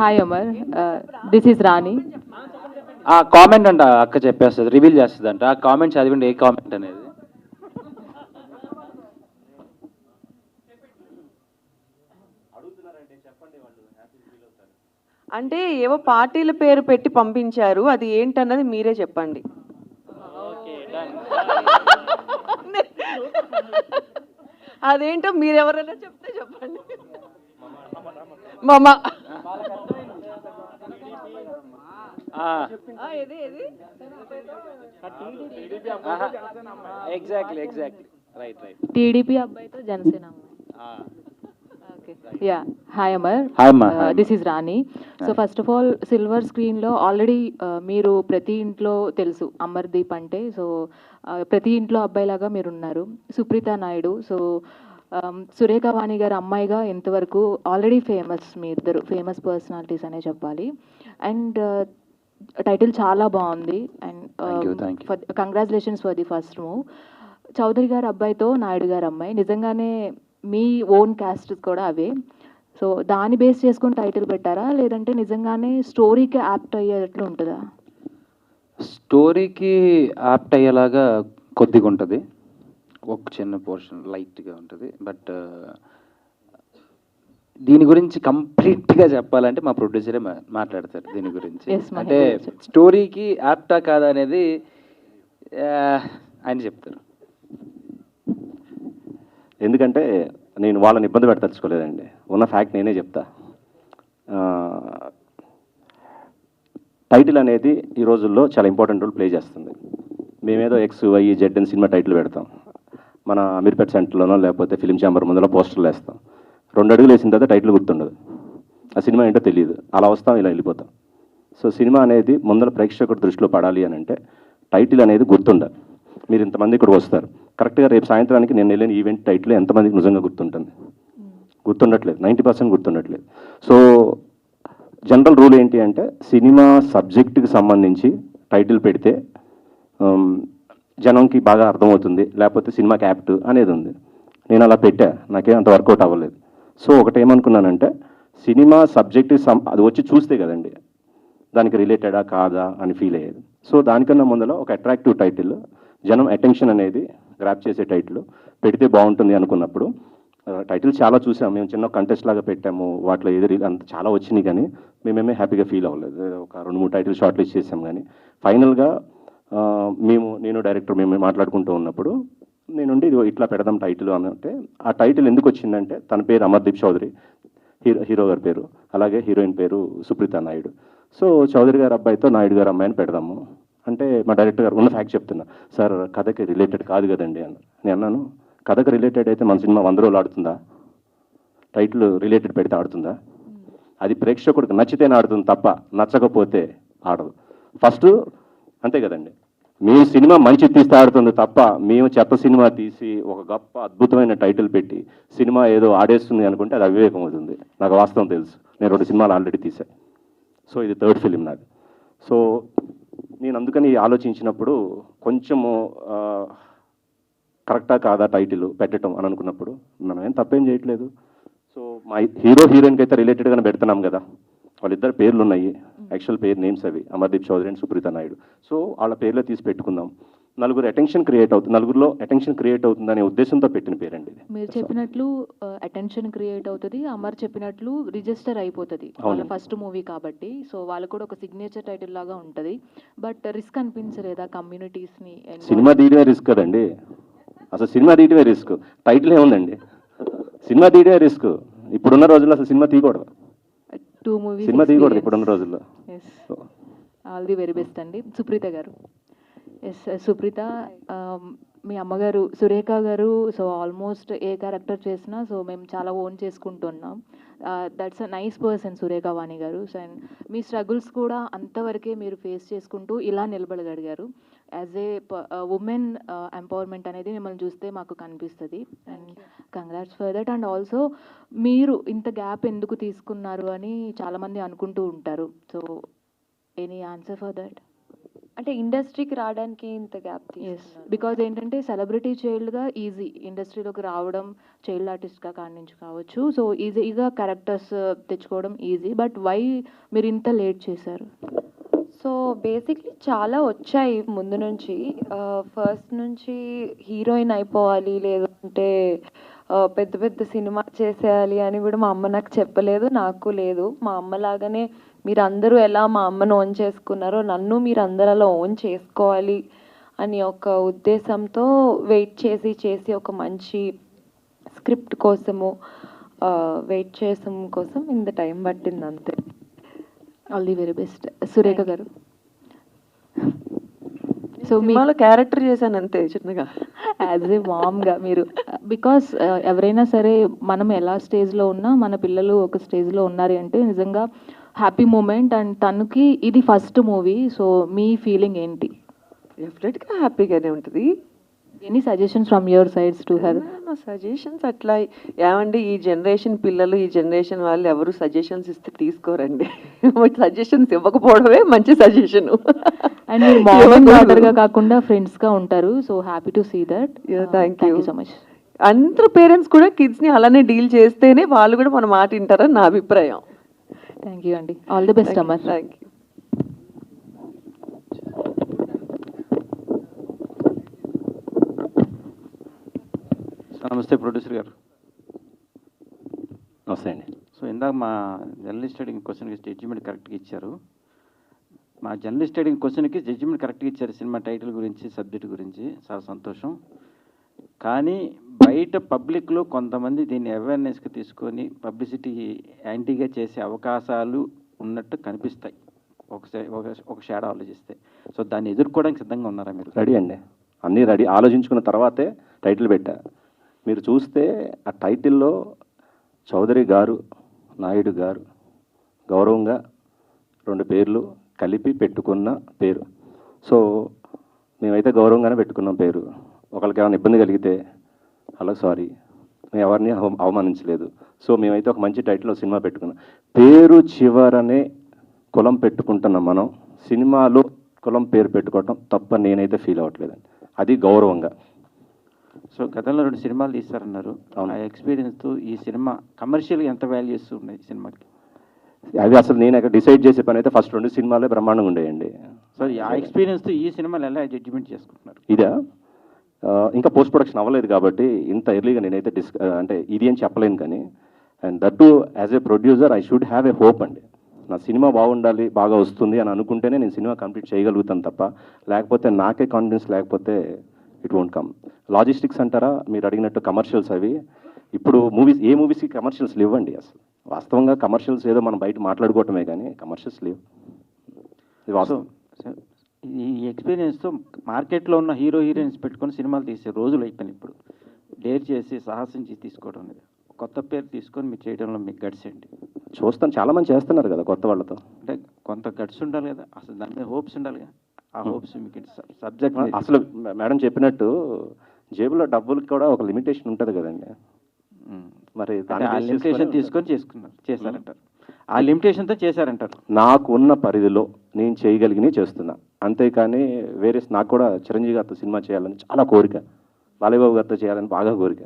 Hi Amar this is Rani ఆ comment అంట అక్క చెప్పేస్తుంది రివీల్ చేస్తుంది అంట ఆ కామెంట్ చదివండి ఏ కామెంట్ అనేది? అంటే ఏవో పార్టీల పేరు పెట్టి పంపించారు అది ఏంటన్నది మీరే చెప్పండి. అదేంటో మీరెవరైనా చెప్తే చెప్పండి. మమ ఏది ఏది exactly exactly right right TDP అబ్బాయితో Janasena yeah hi Amar. This is Rani so first of all silver స్క్రీన్లో ఆల్రెడీ మీరు ప్రతి ఇంట్లో తెలుసు అమర్దీప్ అంటే. సో ప్రతి ఇంట్లో అబ్బాయిలాగా మీరు ఉన్నారు సుప్రీత నాయుడు సో సురేఖ వాణి గారి అమ్మాయిగా ఇంతవరకు ఆల్రెడీ ఫేమస్ మీ ఇద్దరు ఫేమస్ పర్సనాలిటీస్ అనే చెప్పాలి. అండ్ టైటిల్ చాలా బాగుంది. And. Congratulations for the first move Chowdary గారి అబ్బాయితో నాయుడు గారి అమ్మాయి. నిజంగానే మీ ఓన్ క్యాస్ట్ కూడా అవే. సో దాన్ని బేస్ చేసుకొని టైటిల్ పెట్టారా? లేదంటే నిజంగానే స్టోరీకి యాప్ట్ అయ్యేటట్లు ఉంటుందా? స్టోరీకి యాప్ట్ అయ్యేలాగా కొద్దిగా ఉంటుంది ఒక చిన్న పోర్షన్ లైట్గా ఉంటుంది. బట్ దీని గురించి కంప్లీట్గా చెప్పాలంటే మా ప్రొడ్యూసరే మాట్లాడతారు దీని గురించి. అంటే. స్టోరీకి యాప్టా కాదా అనేది ఆయన చెప్తారు. ఎందుకంటే నేను వాళ్ళని ఇబ్బంది పెట్టదలుచుకోలేదండి. ఉన్న ఫ్యాక్ట్ నేనే చెప్తా. ఆ, టైటిల్ అనేది ఈ రోజుల్లో చాలా ఇంపార్టెంట్ రోల్ ప్లే చేస్తుంది. మేమేదో ఎక్స్ వై జెడ్ అని సినిమా టైటిల్ పెడతాం. మన అమీర్పేట్ సెంటర్లోనో లేకపోతే ఫిలిం ఛాంబర్ ముందులో పోస్టర్లు వేస్తాం. రెండు అడుగులు వేసిన తర్వాత టైటిల్ గుర్తుండదు. ఆ సినిమా ఏంటో తెలియదు అలా వస్తాం ఇలా వెళ్ళిపోతాం. సో సినిమా అనేది ముందర ప్రేక్షకుడు దృష్టిలో పడాలి అని అంటే టైటిల్ అనేది గుర్తుండాలి. మీరు ఇంతమంది ఇక్కడికి వస్తారు. కరెక్ట్గా రేపు సాయంత్రానికి నేను వెళ్ళిన ఈవెంట్ టైటిల్ ఎంతమందికి నిజంగా గుర్తుంటుంది? గుర్తుండట్లేదు. నైంటీ పర్సెంట్ గుర్తుండట్లేదు. సో జనరల్ రూల్ ఏంటి అంటే సినిమా సబ్జెక్టుకి సంబంధించి టైటిల్ పెడితే జనంకి బాగా అర్థమవుతుంది. లేకపోతే సినిమాకి యాప్ట్ అనేది ఉంది. నేను అలా పెట్టా. నాకేం అంత వర్కౌట్ అవ్వలేదు. సో ఒకటి ఏమనుకున్నానంటే సినిమా సబ్జెక్ట్ అది వచ్చి చూస్తే కదండి దానికి రిలేటెడా కాదా అని ఫీల్ అయ్యేది. సో దానికన్నా ముందర ఒక అట్రాక్టివ్ టైటిల్ జనం అటెన్షన్ అనేది గ్రాప్ చేసే టైటిల్ పెడితే బాగుంటుంది అనుకున్నప్పుడు టైటిల్ చాలా చూసాం. మేము చిన్న కంటెస్ట్ లాగా పెట్టాము వాటిలో ఏది అంత చాలా వచ్చినాయి కానీ మేమేమే హ్యాపీగా ఫీల్ అవ్వలేదు. ఒక రెండు మూడు టైటిల్ షార్ట్ లిస్ట్ చేసాం కానీ ఫైనల్గా మేము నేను డైరెక్టర్ మేము మాట్లాడుకుంటూ ఉన్నప్పుడు నేనుండి ఇది ఇట్లా పెడదాం టైటిల్ అని అంటే ఆ టైటిల్ ఎందుకు వచ్చిందంటే తన పేరు అమర్దీప్ చౌదరి. హీరో హీరో గారి పేరు. అలాగే హీరోయిన్ పేరు సుప్రీత నాయుడు. సో చౌదరి గారి అబ్బాయితో నాయుడు గారి అమ్మాయిని పెడదాము. అంటే మా డైరెక్టర్ గారు ఉన్న ఫ్యాక్ట్ చెప్తున్నా. సార్ కథకి రిలేటెడ్ కాదు కదండి అని. నేను అన్నాను కథకు రిలేటెడ్ అయితే మన సినిమా వంద రోజులు ఆడుతుందా? టైటిల్ రిలేటెడ్ పెడితే ఆడుతుందా? అది ప్రేక్షకుడికి నచ్చితేనే ఆడుతుంది తప్ప నచ్చకపోతే ఆడదు. ఫస్ట్ అంతే కదండి. మేము సినిమా మంచి తీస్తాడుతుంది తప్ప మేము చెత్త సినిమా తీసి ఒక గొప్ప అద్భుతమైన టైటిల్ పెట్టి సినిమా ఏదో ఆడేస్తుంది అనుకుంటే అది అవివేకం అవుతుంది. నాకు వాస్తవం తెలుసు. నేను రెండు సినిమాలు ఆల్రెడీ తీసాను సో ఇది థర్డ్ ఫిలిం నాది. సో నేను అందుకని ఆలోచించినప్పుడు కొంచెము కరెక్టా కాదా టైటిల్ పెట్టడం అని అనుకున్నప్పుడు మనం ఏం తప్పేం చేయట్లేదు. సో మా హీరో హీరోయిన్కి అయితే రిలేటెడ్గానే పెడుతున్నాం కదా. వాళ్ళిద్దరు పేర్లు ఉన్నాయి యాక్చువల్ పేరు నేమ్స్ అవి. అమర్దీప్ చౌదరి అండ్ సుప్రీత నాయుడు. సో వాళ్ళ పేర్లో తీసి పెట్టుకుందాం. నలుగురు అటెన్షన్ క్రియేట్ అవుతుంది నలుగురిలో అటెన్షన్ క్రియేట్ అవుతుందనే ఉద్దేశంతో పెట్టిన పేరండి మీరు చెప్పినట్లు అటెన్షన్ క్రియేట్ అవుతుంది. అమర్ చెప్పినట్లు రిజిస్టర్ అయిపోతుంది. వాళ్ళ. ఫస్ట్ మూవీ కాబట్టి. సో వాళ్ళకు కూడా ఒక సిగ్నేచర్ టైటిల్ లాగా ఉంటుంది. బట్ రిస్క్ అనిపించలేదా కమ్యూనిటీస్ని సినిమా తీయడమే రిస్క్ కదండి. అసలు సినిమా తీయడమే రిస్క్ టైటిల్ ఏముందండి? సినిమా తీయడమే రిస్క్ ఇప్పుడున్న రోజుల్లో అసలు సినిమా తీయకూడదు. టూ మూవీస్ సినిమా తీయకూడదు ఇప్పుడున్న రోజుల్లో. Yes all the very best అండి. సుప్రీత గారు. ఎస్ సుప్రీత um, మీ అమ్మగారు సురేఖ గారు సో ఆల్మోస్ట్ ఏ క్యారెక్టర్ చేసినా సో మేము చాలా ఓన్ చేసుకుంటున్నాం. That's a nice person Surekha Vani గారు. సో అండ్ మీ స్ట్రగుల్స్ కూడా అంతవరకే మీరు ఫేస్ చేసుకుంటూ ఇలా నిలబడగలిగారు. యాజ్ ఏ ఉమెన్ ఎంపవర్మెంట్ అనేది మిమ్మల్ని చూస్తే మాకు కనిపిస్తుంది. And congrats for that and also మీరు ఇంత గ్యాప్ ఎందుకు తీసుకున్నారు అని చాలామంది అనుకుంటూ ఉంటారు. So any answer for that అంటే ఇండస్ట్రీకి రావడానికి ఇంత గ్యాప్ ఎస్ బికాజ్ ఏంటంటే సెలబ్రిటీ చైల్డ్గా ఈజీ ఇండస్ట్రీలోకి రావడం చైల్డ్ ఆర్టిస్ట్గా కాడి నుంచి కావచ్చు సో ఈజీగా క్యారెక్టర్స్ తెచ్చుకోవడం ఈజీ బట్ వై మీరు ఇంత లేట్ చేశారు? సో బేసిక్లీ చాలా వచ్చాయి ముందు నుంచి. ఫస్ట్ నుంచి హీరోయిన్ అయిపోవాలి లేదంటే పెద్ద పెద్ద సినిమా చేసేయాలి అని కూడా మా అమ్మ నాకు చెప్పలేదు నాకు లేదు. మా అమ్మ లాగానే మీరందరూ ఎలా మా అమ్మను ఓన్ చేసుకున్నారో నన్ను మీరు అలా ఓన్ చేసుకోవాలి అని ఒక ఉద్దేశంతో వెయిట్ చేసి చేసి ఒక మంచి స్క్రిప్ట్ కోసము వెయిట్ చేసం కోసం ఇంత టైం పట్టింది అంతే all the very best Surekha గారు. సో మీ సినిమాలో క్యారెక్టర్ చేశాను అంతే చిన్నగా యాజ్ ఏ మామ్గా మీరు బికాస్ ఎవరైనా సరే మనం ఎలా స్టేజ్లో ఉన్నా మన పిల్లలు ఒక స్టేజ్లో ఉన్నారు అంటే నిజంగా హ్యాపీ మూమెంట్ అండ్ తనకి ఇది ఫస్ట్ మూవీ సో మీ ఫీలింగ్ ఏంటి? డెఫినెట్గా హ్యాపీగానే ఉంటుంది. Any suggestions from your sides to her suggestions అట్లా. ఏమండి ఈ జనరేషన్ పిల్లలు ఈ జనరేషన్ వాళ్ళు ఎవరు సజెషన్స్ ఇస్తే తీసుకోరండి. సజెషన్స్ ఇవ్వకపోవడమే మంచి సజెషన్ అండ్ మీరు కాకుండా ఫ్రెండ్స్గా ఉంటారు so happy to see that thank. You so much అందరూ పేరెంట్స్ కూడా కిడ్స్ని అలానే డీల్ చేస్తేనే వాళ్ళు కూడా మన మాట వింటారని నా అభిప్రాయం. థ్యాంక్ యూ అండి all the best Amar thank you నమస్తే ప్రొడ్యూసర్ గారు. నమస్తే అండి. సో ఇందాక మా జర్నలిస్ట్ అడిగిన క్వశ్చన్కి జడ్జిమెంట్ కరెక్ట్గా ఇచ్చారు. మా జర్నలిస్ట్ అడిగిన క్వశ్చన్కి జడ్జిమెంట్ కరెక్ట్గా ఇచ్చారు సినిమా టైటిల్ గురించి సబ్జెక్ట్ గురించి. చాలా సంతోషం. కానీ బయట పబ్లిక్లో కొంతమంది దీన్ని అవేర్నెస్కి తీసుకొని పబ్లిసిటీ యాంటీగా చేసే అవకాశాలు ఉన్నట్టు కనిపిస్తాయి. ఒకసారి ఒక ఒక షేడ్ ఆలోచిస్తే. సో దాన్ని ఎదుర్కోవడానికి సిద్ధంగా ఉన్నారా మీరు? రెడీ అండి. అన్నీ రెడీ. ఆలోచించుకున్న తర్వాతే టైటిల్ పెట్టా. మీరు చూస్తే ఆ టైటిల్లో చౌదరి గారు నాయుడు గారు గౌరవంగా రెండు పేర్లు కలిపి పెట్టుకున్న పేరు. సో మేమైతే గౌరవంగానే పెట్టుకున్నాం పేరు. ఒకరికి ఏమైనా ఇబ్బంది కలిగితే హలో సారీ మేము ఎవరిని అవ- అవమానించలేదు. సో మేమైతే ఒక మంచి టైటిల్లో సినిమా పెట్టుకున్నాం. పేరు చివరనే కులం పెట్టుకుంటున్నాం మనం సినిమాలో కులం పేరు పెట్టుకోవటం తప్ప నేనైతే ఫీల్ అవ్వట్లేదండి. అది గౌరవంగా. సో గతంలో రెండు సినిమాలు తీస్తారన్నారు. ఆ ఎక్స్పీరియన్స్తో ఈ సినిమా కమర్షియల్గా ఎంత వాల్యూస్ ఉన్నాయి సినిమాకి? అది అసలు నేను అక్కడ డిసైడ్ చేసే పని అయితే ఫస్ట్ రెండు సినిమాలే బ్రహ్మాండంగా ఉండేయండి. సో ఆ ఎక్స్పీరియన్స్తో ఈ సినిమాలు ఎలా జడ్జిమెంట్ చేసుకుంటున్నారు? ఇదా? ఇంకా పోస్ట్ ప్రొడక్షన్ అవ్వలేదు కాబట్టి ఇంత ఎర్లీగా నేనైతే డిస్ అంటే ఇది అని చెప్పలేను కానీ and that too as a producer I should have a hope అండి. నా సినిమా బాగుండాలి బాగా వస్తుంది అని అనుకుంటేనే నేను సినిమా కంప్లీట్ చేయగలుగుతాను తప్ప లేకపోతే నాకే కాన్ఫిడెన్స్ లేకపోతే ఇట్ వోంట్ కమ్ లాజిస్టిక్స్ అంటారా? మీరు అడిగినట్టు కమర్షియల్స్ అవి. ఇప్పుడు మూవీస్ ఏ మూవీస్కి కమర్షియల్స్ లేవండి అసలు. వాస్తవంగా కమర్షియల్స్ ఏదో మనం బయట మాట్లాడుకోవటమే కానీ కమర్షియల్స్ లేవు. ఇది వాస్తవం. ఈ ఎక్స్పీరియన్స్తో మార్కెట్లో ఉన్న హీరో హీరోయిన్స్ పెట్టుకొని సినిమాలు తీసే రోజులు అయిపోయినాయి ఇప్పుడు. డేర్ చేసి సాహసించి తీసుకోవడం అనేది కొత్త పేరు తీసుకొని మీరు చేయడంలో మీకు గడిస్ ఏంటి? చూస్తాను. చాలా మంది చేస్తున్నారు కదా కొత్త వాళ్ళతో. అంటే కొంత గడిస్ ఉండాలి కదా. అసలు దాని మీద హోప్స్ ఉండాలి కదా ఆ హోప్స్ మీకు సబ్జెక్ట్ అసలు మేడం చెప్పినట్టు జేబులో డబ్బులకి కూడా ఒక లిమిటేషన్ ఉంటుంది కదండి. మరి ఆ లిమిటేషన్ తీసుకొని చేసుకున్నారు చేశారంటారు. ఆ లిమిటేషన్తో చేశారంటారు. నాకు ఉన్న పరిధిలో నేను చేయగలిగినవి చేస్తున్నా. అంతేకాని వేరే నాకు కూడా చిరంజీవి గారితో సినిమా చేయాలని చాలా కోరిక. బాలయ్యబాబు గారితో చేయాలని బాగా కోరిక.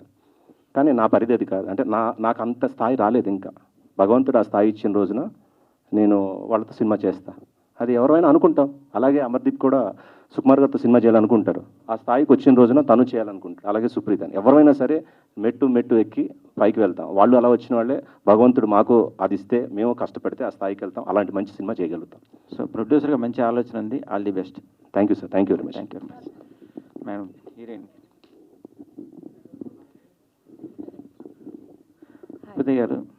కానీ నా పరిధి అది కాదు. అంటే నా నాకు అంత స్థాయి రాలేదు ఇంకా. భగవంతుడు ఆ స్థాయి ఇచ్చిన రోజున నేను వాళ్ళతో సినిమా చేస్తా. అది ఎవరైనా అనుకుంటాం. అలాగే అమర్దీప్ కూడా సుకుమార్ గారితో సినిమా చేయాలనుకుంటారు. ఆ స్థాయికి వచ్చిన రోజున తను చేయాలనుకుంటారు. అలాగే సుప్రీత్ అని. ఎవరైనా సరే మెట్టు మెట్టు ఎక్కి పైకి వెళ్తాం. వాళ్ళు అలా వచ్చిన వాళ్ళే భగవంతుడు మాకు అది ఇస్తే మేము కష్టపడితే ఆ స్థాయికి వెళ్తాం. అలాంటి మంచి సినిమా చేయగలుగుతాం. సో ప్రొడ్యూసర్గా మంచి ఆలోచన ఉంది. All the best thank you sir thank you very much thank you very much madam heroine గారు.